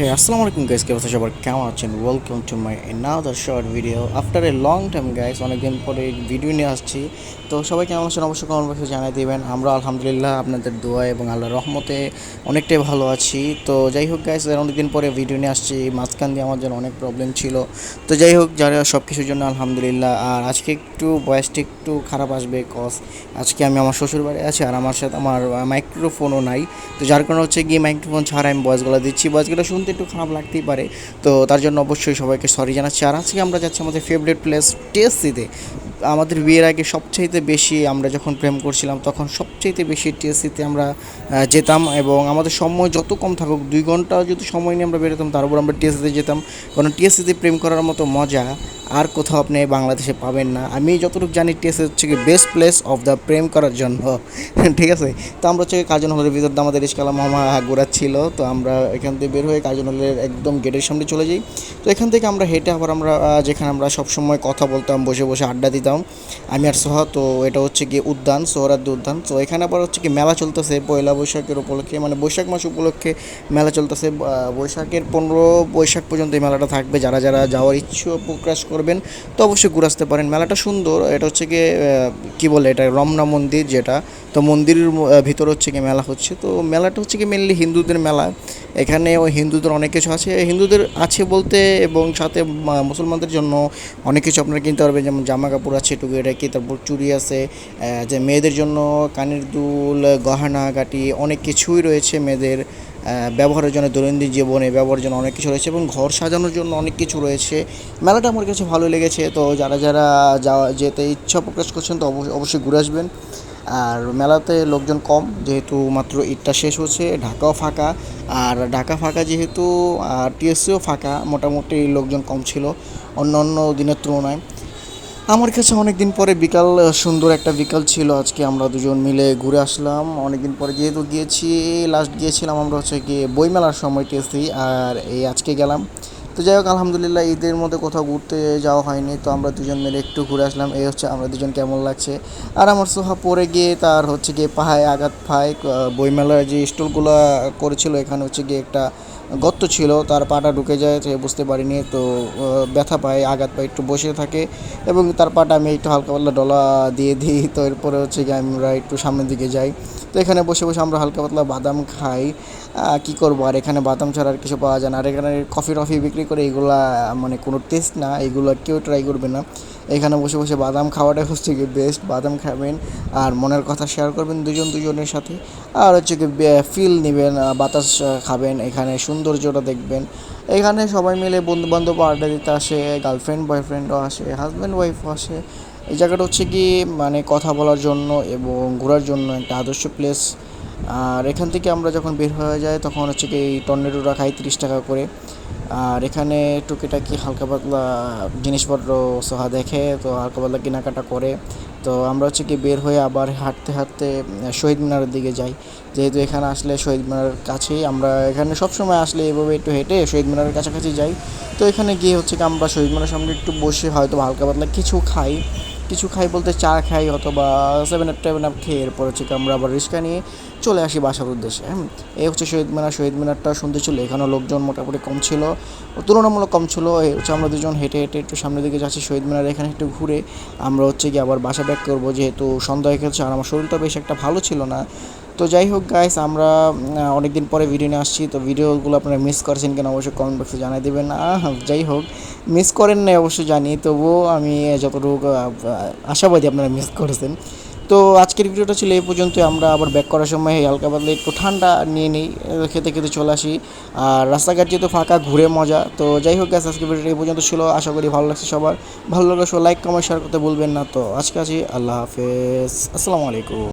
Hey, আসসালামু আলাইকুম guys কে অবস্থা সবার কেমন আছেন? Welcome to my another short video after a long time guys অনেকদিন পরে ভিডিও নিয়ে আসছি। তো সবাই কেমন আছেন? অবশ্যই কমেন্ট বক্সে জানিয়ে দিবেন। আমরা আলহামদুলিল্লাহ আপনাদের দোয়া এবং আল্লাহর রহমতে অনেকটাই ভালো আছি। তো যাই হোক গাইস অনেকদিন পরে ভিডিও নিয়ে আসছি। মাঝখান দিয়ে আমার জন্য অনেক প্রবলেম ছিল। তো যাই হোক যারা সব কিছুর জন্য আলহামদুলিল্লাহ। আর আজকে একটু বয়সটা একটু খারাপ আসবে কজ আজকে আমি আমার শ্বশুর বাড়ি আছি আর আমার সাথে আমার মাইক্রোফোনও নাই। তো যার কারণে হচ্ছে গিয়ে মাইক্রোফোন ছাড়া আমি ভয়েসগুলো দিচ্ছি। ভয়েসগুলো শুনতে একটু খারাপ লাগতেই পারে। তো তার জন্য অবশ্যই সবাইকে সরি জানাচ্ছি। আর আজকে আমরা যাচ্ছি আমাদের ফেভারিট প্লেস টিএসসিতে আমাদের বিয়ের আগে সবচাইতে বেশি আমরা যখন প্রেম করছিলাম, তখন সবচাইতে বেশি টিএসসিতে আমরা যেতাম এবং আমাদের সময় যত কম থাকুক, দুই ঘণ্টা যদি সময় নিয়ে আমরা বেরোতাম তারপর আমরা টিএসসিতে যেতাম। কারণ টিএসসিতে প্রেম করার মতো মজা আর কোথাও আপনি বাংলাদেশে পাবেন না। আমি যতটুকু জানি টিএসসি হচ্ছে কি বেস্ট প্লেস অফ দ্য প্রেম করার জন্য। ঠিক আছে? তো আমরা হচ্ছে কাজন হলের ভিতর আমাদের ইস্কালা মামা ছিল তো আমরা এখান থেকে বের হয়ে কাজন হলের একদম গেটের সামনে চলে যাই। তো এখান থেকে আমরা হেঁটে আবার আমরা যেখানে আমরা সবসময় কথা বলতাম, বসে বসে আড্ডা দিতাম। আমি আর সোহা, তো এটা হচ্ছে কি উদ্যান সোহরাদ্দি উদ্যান। তো এখানে আবার হচ্ছে কি মেলা চলতেছে, পয়লা বৈশাখের উপলক্ষে মানে বৈশাখ মাস উপলক্ষে মেলা চলতেছে। বৈশাখের পনেরো বৈশাখ পর্যন্ত এই মেলাটা থাকবে। যারা যারা যাওয়ার ইচ্ছুক, প্রকাশ করবেন, তো অবশ্যই ঘুরে আসতে পারেন। মেলাটা সুন্দর, এটা হচ্ছে গিয়ে কি বলে এটা, রমনা মন্দির যেটা। তো মন্দিরের ভিতর হচ্ছে কি মেলা হচ্ছে। তো মেলাটা হচ্ছে কি মেনলি হিন্দুদের মেলা। এখানে ওই হিন্দুদের অনেক কিছু আছে। হিন্দুদের আছে বলতে এবং সাথে মুসলমানদের জন্য অনেক কিছু আপনারা কিনতে পারবেন। যেমন জামা কাপড় আছে, টুকিটাকি, তারপর চুড়ি আছে যে মেয়েদের জন্য কানের দুল, গহনা, গাটি, অনেক কিছুই রয়েছে মেয়েদের। ব্যবহারের জন্য, দৈনন্দিন জীবনে ব্যবহারের জন্য অনেক কিছু রয়েছে এবং ঘর সাজানোর জন্য অনেক কিছু রয়েছে। মেলাটা আমার কাছে ভালো লেগেছে, তো যারা যারা যাওয়া, যেতে ইচ্ছা প্রকাশ করছেন তো অবশ্যই ঘুরে আসবেন। আর মেলাতে লোকজন কম, যেহেতু মাত্র ঈদটা শেষ হচ্ছে, ঢাকাও ফাঁকা। আর ঢাকা ফাঁকা যেহেতু, আর টিএসসিও ফাঁকা, মোটামুটি লোকজন কম ছিল অন্য অন্য দিনের তুলনায়। আমার কাছে অনেক দিন পরে বিকাল সুন্দর একটা বিকাল ছিল। আজকে আমরা দুজন মিলে ঘুরে আসলাম। অনেক দিন পরে যেহেতু গিয়েছি লাস্ট গিয়েছিলাম আমরা হচ্ছে গিয়ে বইমেলার সময় টেস্টি আর এই আজকে গেলাম। তো যাই হোক, আলহামদুলিল্লাহ ঈদের মধ্যে কোথাও ঘুরতে যাওয়া হয়নি। তো আমরা দুজন মিলে একটু ঘুরে আসলাম। এই হচ্ছে আমরা দুজন কেমন লাগছে। আর আমার সোহা পরে গিয়ে তার হচ্ছে গিয়ে পাহায় আঘাত পায়। বইমেলার যে স্টলগুলো করেছিল, এখানে হচ্ছে গিয়ে একটা গর্ত ছিল, তার পাটা ঢুকে যায়, সে বুঝতে পারিনি তো ব্যথা পায়, আঘাত পায়, একটু বসে থাকে এবং তার পাটা আমি একটু হালকা পাতলা ডলা দিয়ে দিই, তো এরপরে হচ্ছে গিয়ে আমরা একটু সামনের দিকে যাই। তো এখানে বসে বসে আমরা হালকা পাতলা বাদাম খাই। কি করব, আর এখানে বাদাম ছাড়া আর কিছু পাওয়া যায় না। আর এখানে কফি টফি বিক্রি করে এগুলা মানে কোনো টেস্ট না, এগুলো কেউ ট্রাই করবে না। এখানে বসে বসে বাদাম খাওয়াটাই হচ্ছে কি বেস্ট বাদাম খাবেন আর মনের কথা শেয়ার করবেন দুজন দুজনের সাথে। আর হচ্ছে কি ফিল নেবেন বাতাস খাবেন, এখানে সৌন্দর্যটা দেখবেন। এখানে সবাই মিলে বন্ধু বান্ধব আড্ডা দিতে আসে গার্লফ্রেন্ড বয়ফ্রেন্ডও আসে হাজব্যান্ড ওয়াইফও আসে। এই জায়গাটা হচ্ছে কি মানে কথা বলার জন্য এবং ঘোরার জন্য একটা আদর্শ প্লেস আর এখান থেকে আমরা যখন বের হয়ে যাই, তখন হচ্ছে কি এই টর্নেডোটা খাই তিরিশ টাকা করে। আর এখানে টুকিটাকি হালকা পাতলা জিনিসপত্র সোহা দেখে, তো হালকা পাতলা কেনাকাটা করে। তো আমরা হচ্ছে কি বের হয়ে আবার হাঁটতে হাঁটতে শহীদ মিনারের দিকে যাই। যেহেতু এখানে আসলে শহীদ মিনারের কাছেই, আমরা এখানে সবসময় আসলে এভাবে একটু হেঁটে শহীদ মিনারের কাছাকাছি যাই। তো এখানে গিয়ে হচ্ছে কি আমরা শহীদ মিনারের সামনে একটু বসে হয়তো হালকা পাতলা কিছু খাই। কিছু খাই বলতে চা খাই অথবা সেভেন আপ টেভেন আপ খেয়ে এরপর হচ্ছে আমরা আবার রিক্সা নিয়ে চলে আসি বাসার উদ্দেশ্যে হ্যাঁ এই হচ্ছে শহীদ মিনার, শহীদ মিনারটা শুনতে ছিল এখানেও লোকজন মোটামুটি কম ছিল, তুলনামূলক কম ছিল এই হচ্ছে আমরা দুজন হেঁটে হেঁটে একটু সামনের দিকে যাচ্ছি শহীদ মিনার, এখানে একটু ঘুরে আমরা হচ্ছে গিয়ে আবার বাসা ব্যাক করব, যেহেতু সন্ধ্যা হয়ে গেছে আর আমার শরীরটা বেশ একটা ভালো ছিল না। তো যাই হোক গাইস আমরা অনেক দিন পরে ভিডিও নিয়ে আসছি, তো ভিডিওগুলো আপনারা মিস করেছেন কেন অবশ্যই কমেন্ট বক্সে জানাই দেবেন। যাই হোক মিস করেন না অবশ্যই জানি, তবুও আমি যতটুকু আশাবাদী আপনারা মিস করেছেন। তো আজকের ভিডিওটা ছিল এই পর্যন্ত আমরা আবার ব্যাক করার সময় এই হালকা পাতলা একটু ঠান্ডা নিয়ে নিই খেতে খেতে চলে আসি। আর রাস্তাঘাট যেহেতু ফাঁকা, ঘুরে মজা, তো যাই হোক গ্যাস আজকের ভিডিওটা এই পর্যন্ত ছিল, আশা করি ভালো লাগছে সবার। ভালো লাগলে লাইক কমেন্ট শেয়ার করতে ভুলবেন না, তো আজকে আছি, আল্লাহ হাফেজ, আসসালামু আলাইকুম।